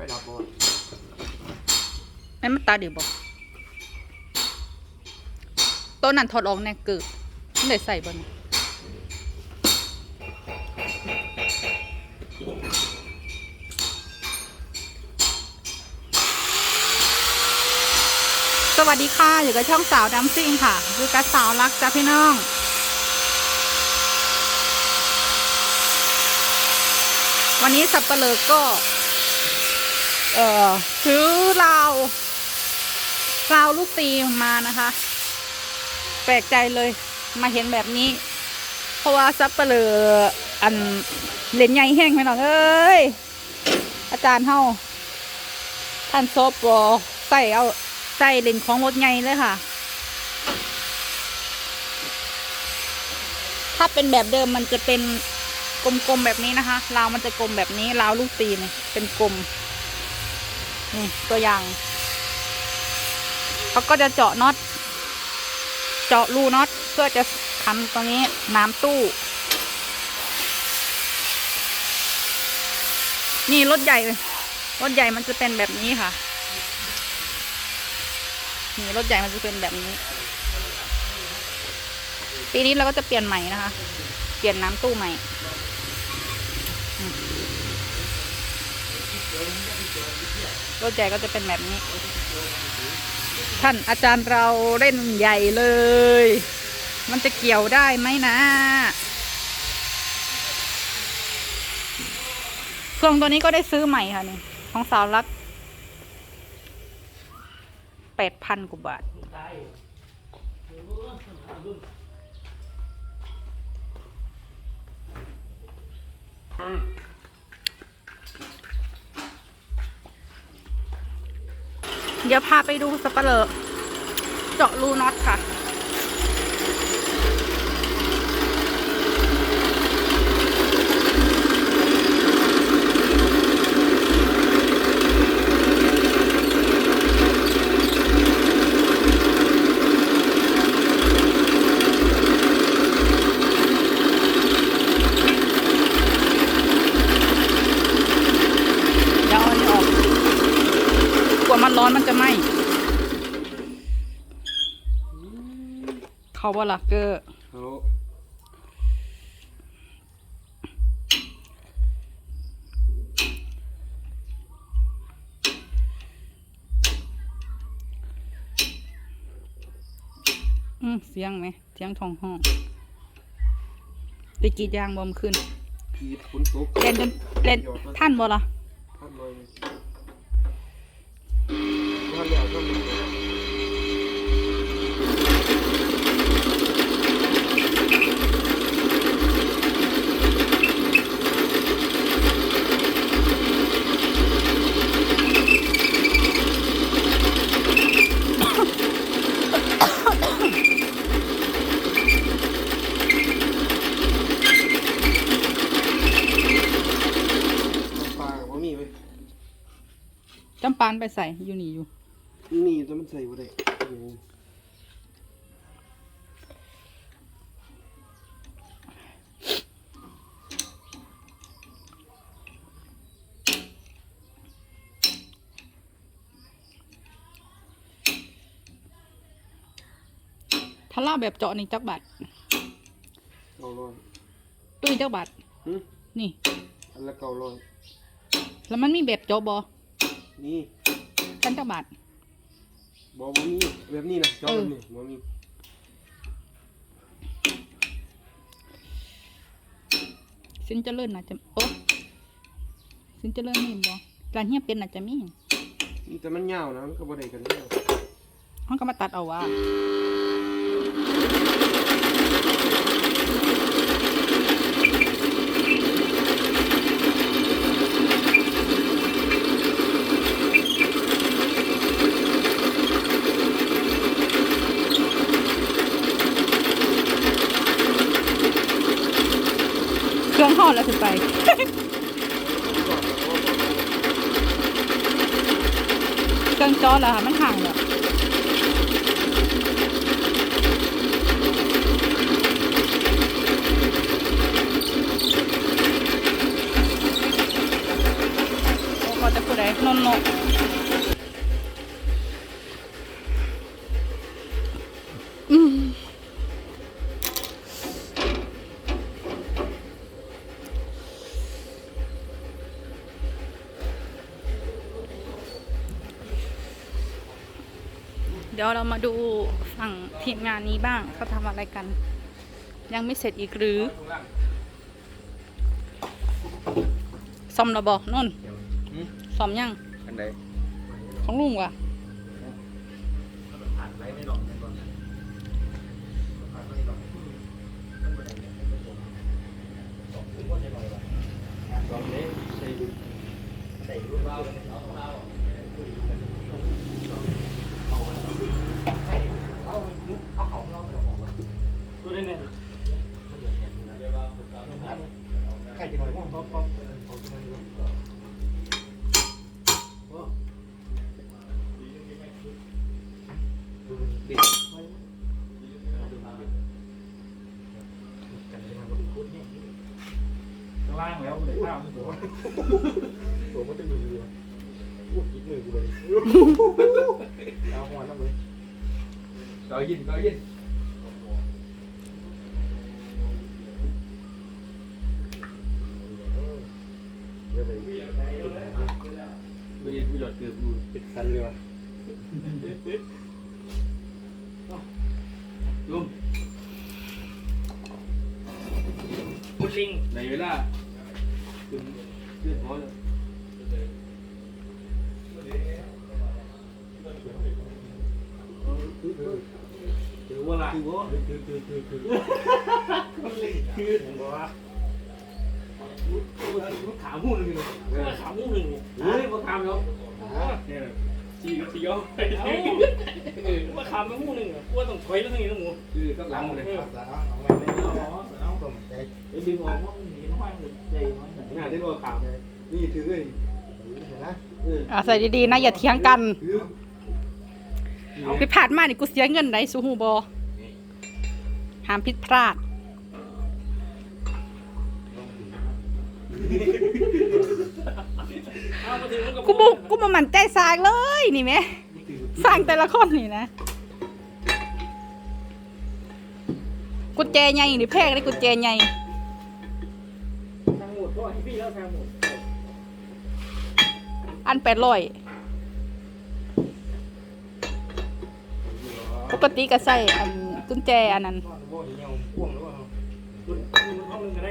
ไปดับบ่แม่นมันตาเดียวบ่ตัวนั้นถอดออกแน่เกิดมันได้ใส่บ่เนยสวัสดีค่ะ อยู่กับช่องสาวดัมซิ่งค่ะ อยู่กับสาวรักจ้าพี่น้องวันนี้สับเปลือก็ เอ่อถือราวราวลูกตีมานะคะ แปลกใจเลยมาเห็นแบบนี้ เพราะว่าซับเปลืออันเลนใหญ่แห้งไปหน่อยเอ้ยอาจารย์เฮาท่านโซบอใส่เอาใส่เลนของรถใหญ่เลยค่ะ ถ้าเป็นแบบเดิมมันจะเป็นกลมๆแบบนี้นะคะราวมันจะกลมแบบนี้ราวลูกตีเนี่ยเป็นกลม นี่ตัวอย่างเขาก็จะเจาะน็อต เจาะรูน็อตเพื่อจะทำตรงนี้น้ำตู้ นี่รถใหญ่รถใหญ่มันจะเป็นแบบนี้ค่ะ นี่รถใหญ่มันจะเป็นแบบนี้ ปีนี้เราก็จะเปลี่ยนใหม่นะคะ เปลี่ยนน้ำตู้ใหม่ รถใหญ่ก็จะเป็นแบบนี้ ท่านอาจารย์เราเล่นใหญ่เลย มันจะเกี่ยวได้ไหมนะเครื่องตัวนี้ก็ได้ซื้อใหม่ค่ะนี่ ของสาวรักแปดพันกว่าบาท เดี๋ยวพาไปดูสเปเลอเจาะรูน็อตค่ะ เดี๋ยวเอาอันนี้ออก กว่ามันร้อนมันจะไหม เขาว่าลักเกอร์เขาอืมเสียงไหมเสียงทองห้องได้กรีดยางบอมขึ้นขีดฝนตกเล่นจนเล่นท่านบ่ล่ะ ท่านลอยท่านแล้วท่านแล้ว ปลาบ่มีเว้ย จำปานไปใส่อยู่นี่อยู่มีแต่มันใส่บ่ได้ถ้าเล่าแบบเจาะนี่จักบาทเก้าร้อยตุ้ยจักบาทหึนี่อันละเก้าร้อยแล้วมันมีแบบเจาะบอ นี่กันจักบาท บ่บ่มีแบบนี้นะจอแบบนี้บ่มีสินเจริญน่าจะโอ้สินเจริญนี่บอร้านเฮียเป็นน่าจะมีมีแต่มันยาวนะมันก็บ่ได้กันแน่เขาก็มาตัดเอาว่า เครื่องห่อดแล้วถึงไป เครื่องจอแล้วค่ะ มันห่างแล้ว ดี๋ยวเรามาดูฝั่งทีมงานนี้บ้างเขาทำอะไรกัน ยังไม่เสร็จอีกหรือซ่อมระบอกนนซ่อมยังอันใดของลุงว่ะ ข้าวไม่ตัวตัวมันจะอยู่เรืออู้คิดมือกูเลยเอาหัวน้ำเลยก็ยินก็ยินไปยินกูหยอดเกือบกูปิดคันเลยวะลุงพุดลิงในเวลา ถือว่าละคือว่าคือคือคือคือคือผมบอกว่าขาหูนึงเลยเมื่อขามู่หนึ่งเฮ้ยมาทำแล้วเนี่ยสี่สี่เอมื่อขาไม่มู่หนึ่งว่าต้องถอยแล้วทั้งนี้ทั้งหมดคือกับหลังเลยไอ้ดึงออกว่ามันหนีน้อยเลยใหญ่น้อยห น้าที่ว่าขาวนี่ถือเลยนะเอออะใส่ดีๆนะอย่าเถียงกัน ถือผิดพลาดมานี่กูเสียเงินได้สูหูบอห้ามผิดพลาดเอามาถึงมันก็กูบุกกูมาหมั่นใจสร้างเลยนี่ไหมสร้างแต่ละคนนี่นะกุญแจใหญ่นี่แพงเลยกุญแจใหญ่ อันแปดร้อยปกติก็ใส่อันกุญแจอันนั้นคุณคุณห้องนึงก็ไห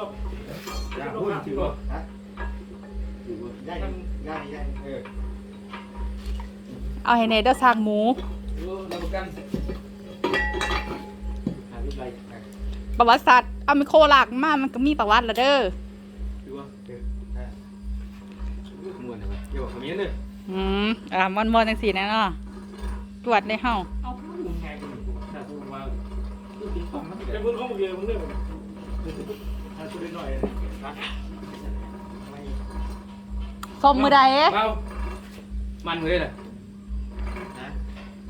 รอกอยากพูดถือว่าถือว่างเอาให้เนเดอสร้างหมูประกันหาวิทยาลัยประวัติศาสตร์ เอาไมโครลากมามันก็มีประวัติและเด้อถือว่าเออม้วนเลยเกี่ยวกับขมิ้นเลยอืมอ่ามันมอนจังสีแน่เนาะตรวจเลยเฮาเอามึงไงกันถ้าพูดว่าเป็นมึงเขามึงเดียวมึงเนี่ยถ้าช่วยหน่อยนะส้มมือใดเอ๊ะเบามันมือเลย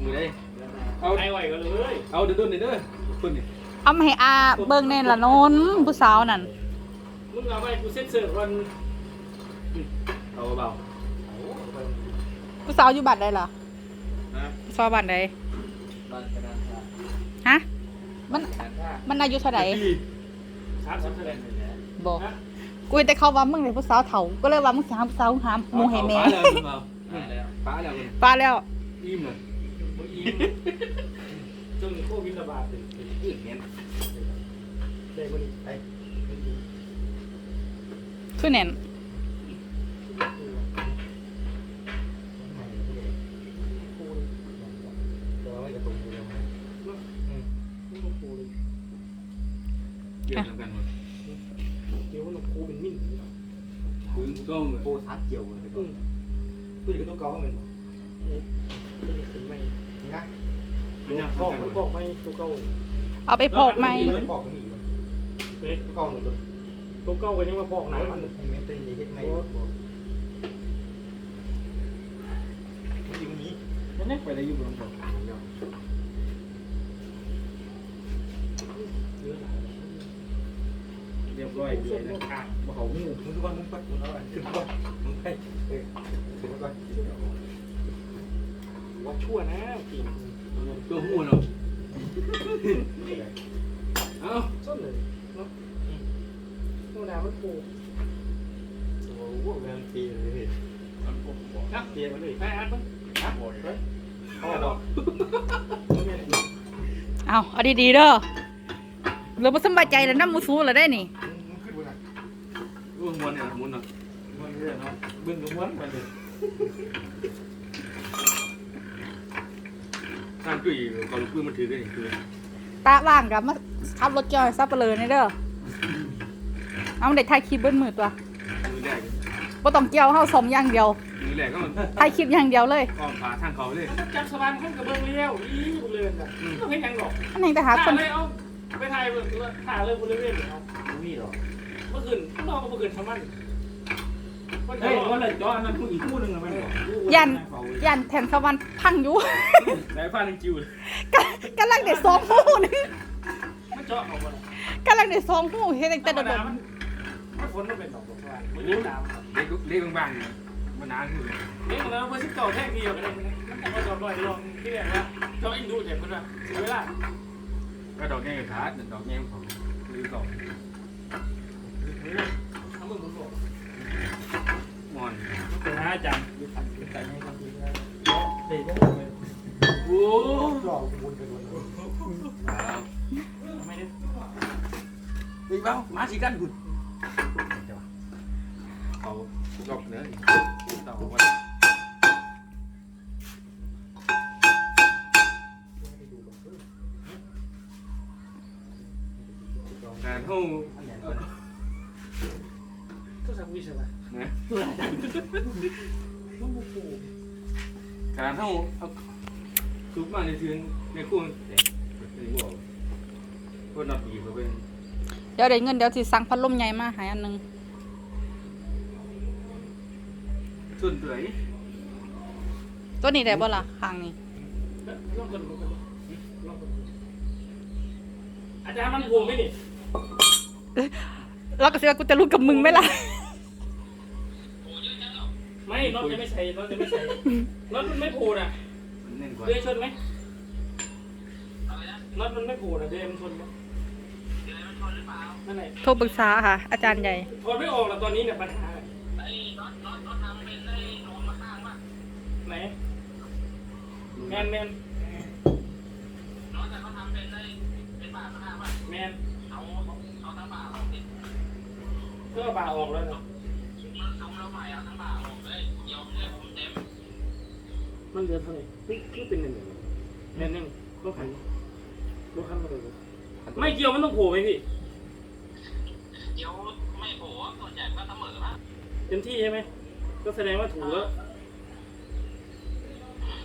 มือเลยเอาไอ้ไหวก็เลยเอาเดินเดินเด้อคุณนี่เอามาให้อาเบิ่งในละโนนผู้สาวนั่นมึงเอาไปกูเซ็ตเสิร์ฟวันเอาเบาผู้สาวอยู่บัตรใดล่ะฮะผู้สาวบัตรใดบ้านกระดานท่าฮะมันกระดานท่ามันอายุเท่าไหร่สามสิบเท่าไหร่บอกกูแต่เขาว่ามึงเป็นผู้สาวเฒ่าก็เลยว่ามึงสิหาผู้สาวหามหมูให้แม่ป้าแล้วเบาป้าแล้วป้าแล้วอิ่มเลยมึงอิ่มจนโควิดระบาดเลย อิ่มเงี้ยได้คนนี้ไปคือแน่นเกี่ยวกันหมดเดี๋ยวมันครูเป็นมิ่นถึงช่วงโบทัดเกี่ยวเลยอืมผู้หญิงก็ต้องเกาเหมือนเป็นไม่นะมันยังบเข้าอกกันมันบอกไม่ตัวเก่า เอาไปพอกไหมมันบอกมันอีกเฮ้ยเกาเหมือนตัวตัวเก่ากันยังมาบอกหนามันมันเป็นอย่างนี้ไม่จริงนี้นั่นเนี่ยไปได้อยู่บนบอกเรียบร้อยเลยนะขาดบ่เขาหูมึงทุกคนมึงไปมึงเอาไปขึ้นก่อนมึงไปเออขึ้นก่อนว่าชั่วนะจริงตัวหูเนาะ เอ้าส้นเลยเนาะโน่นน่ะมันปูโอ้โหแมงตีเลยนะเปลี่ยนมาเลยไปอัดมั้งฮะเฮ้ยพ่อบอกเอาเอาดีๆเด้อเหลือบ่สำบายใจแล้วน้ำมูซูแล้วได้นี่มึงขึ้นบนอะอู้มวนเนี่ยมุนเนาะมันเรื่องเนาะเบิ่งกับม้วนไปเลย ข้างจุ้ยก่อนลูกปืนมันถือได้นี่คือตาว่างกับมาขับรถจอยซับเปลือนี่เด้อเอาเด็กถ่ายคลิปเบิ้มือตัวมือแรกบ่ต้องเกี่ยวเฮาสมอย่างเดียวมือแรกก็มันถ่ายคลิปอย่างเดียวเลยอ้อมผาทางเขาเลยจับสะพานขึ้นกับเบิ่งเลี้ยวอีบุเรือนอะต้องให้ยังหรอกอันนี้ไปหาคนเลยเอาไปถ่ายเบิ่งถ่ายเลยบริเวณเอามึงมีหรอเมื่อคืนนอกเมื่อคืนทำมัน เฮ้ยว่าเลยจออันนั้นผู้อีกคู่นึงอะมันบอกยัน ยันแทนสวรรค์พังอยู่ ไหนฟ้าหนึ่งจิ๋วเลยกกำลังได้สองหูนึงไม่เจาะเขาบ่กำลังได้สองหูเฮ็ดตั้งแต่โดมันนมันฝนมันเป็นดอกบัวไม่รู้น้ำเล็กเล็กบางๆเนี่ยมันนานขึ้นเลยนี่มันแล้วเพื่อสิบเก่าแท่งเดียวกันเลยมันแต่ว่าดอกลอยลองที่แรกว่าเจ้าอินดูเจ็บคนละเสียเวลาก็ดอกแง่ขาดดอกแง่ของลืมสอง ทำมึงมึงบอก ม อนเป็นห้าจังใส่ให้ความจริงได้เด็กก็เลยโอ้หลอกบุญไปบนทำไมเนี่ยเฮ้ยเบ้าม ก็สักวิชาละนะต้องมูปูการห้องเอาทุกมาในคืนในคู่แต่ในหัวก็นับปีก็เป็นเดี๋ยวได้เงินเดี๋ยวสิสั่งพัดลมใหญ่มาให้อันหนึงส่วนตัวไหนตัวนี้ได้บ่ล่ะข้างนี้ลองกันดูกันลองกันอาจารย์มันปูไหมนี่ แล้วก็สิว่ากูจะรู้กับมึงไหมล่ะ ไม่น็อตจะไม่ใส่น็อตจะไม่ใส่น็อตมันไม่ปูน่ะมันแน่นกว่าเดือยชนไหมน็อตมันไม่ปูน่ะเดือยมันชนไหมนั่นแหละโทรปรึกษาค่ะ อาจารย์ใหญ่ถอดไม่ออกแล้วตอนนี้เนี่ยปัญหาไหนแมนแมนแมนเพื่อบ่าออกแล้วเนาะ มันเหลือเท่าไหร่นี่นี่เป็นหนึ่งแมนหนึ่งรถคันรถคันมาเลยไม่เกี่ยวมันต้องโผล่ไหมพี่เดี๋ยวไม่โผล่ส่วนใหญ่ก็เสมอนะเต็มที่ใช่ไหมก็แสดงว่าถูกแล้ว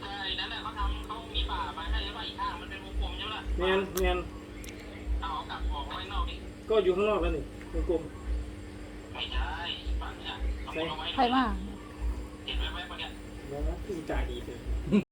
ไอ้นั้นน่ะเขาทำเขามีป่ามาให้แล้วว่าอีกข้างมันเป็นวงกลมใช่ไหมล่ะแมนแมนเอากลับออกไว้นอกดิก็อยู่ข้างนอกแล้วนี่วงกลมไม่ใช่ฝั่งเนี้ยเอาเอาไว้ใครมา เห็นไว้ไว้ปะเนี่ยนะพี่จ่าดีเลย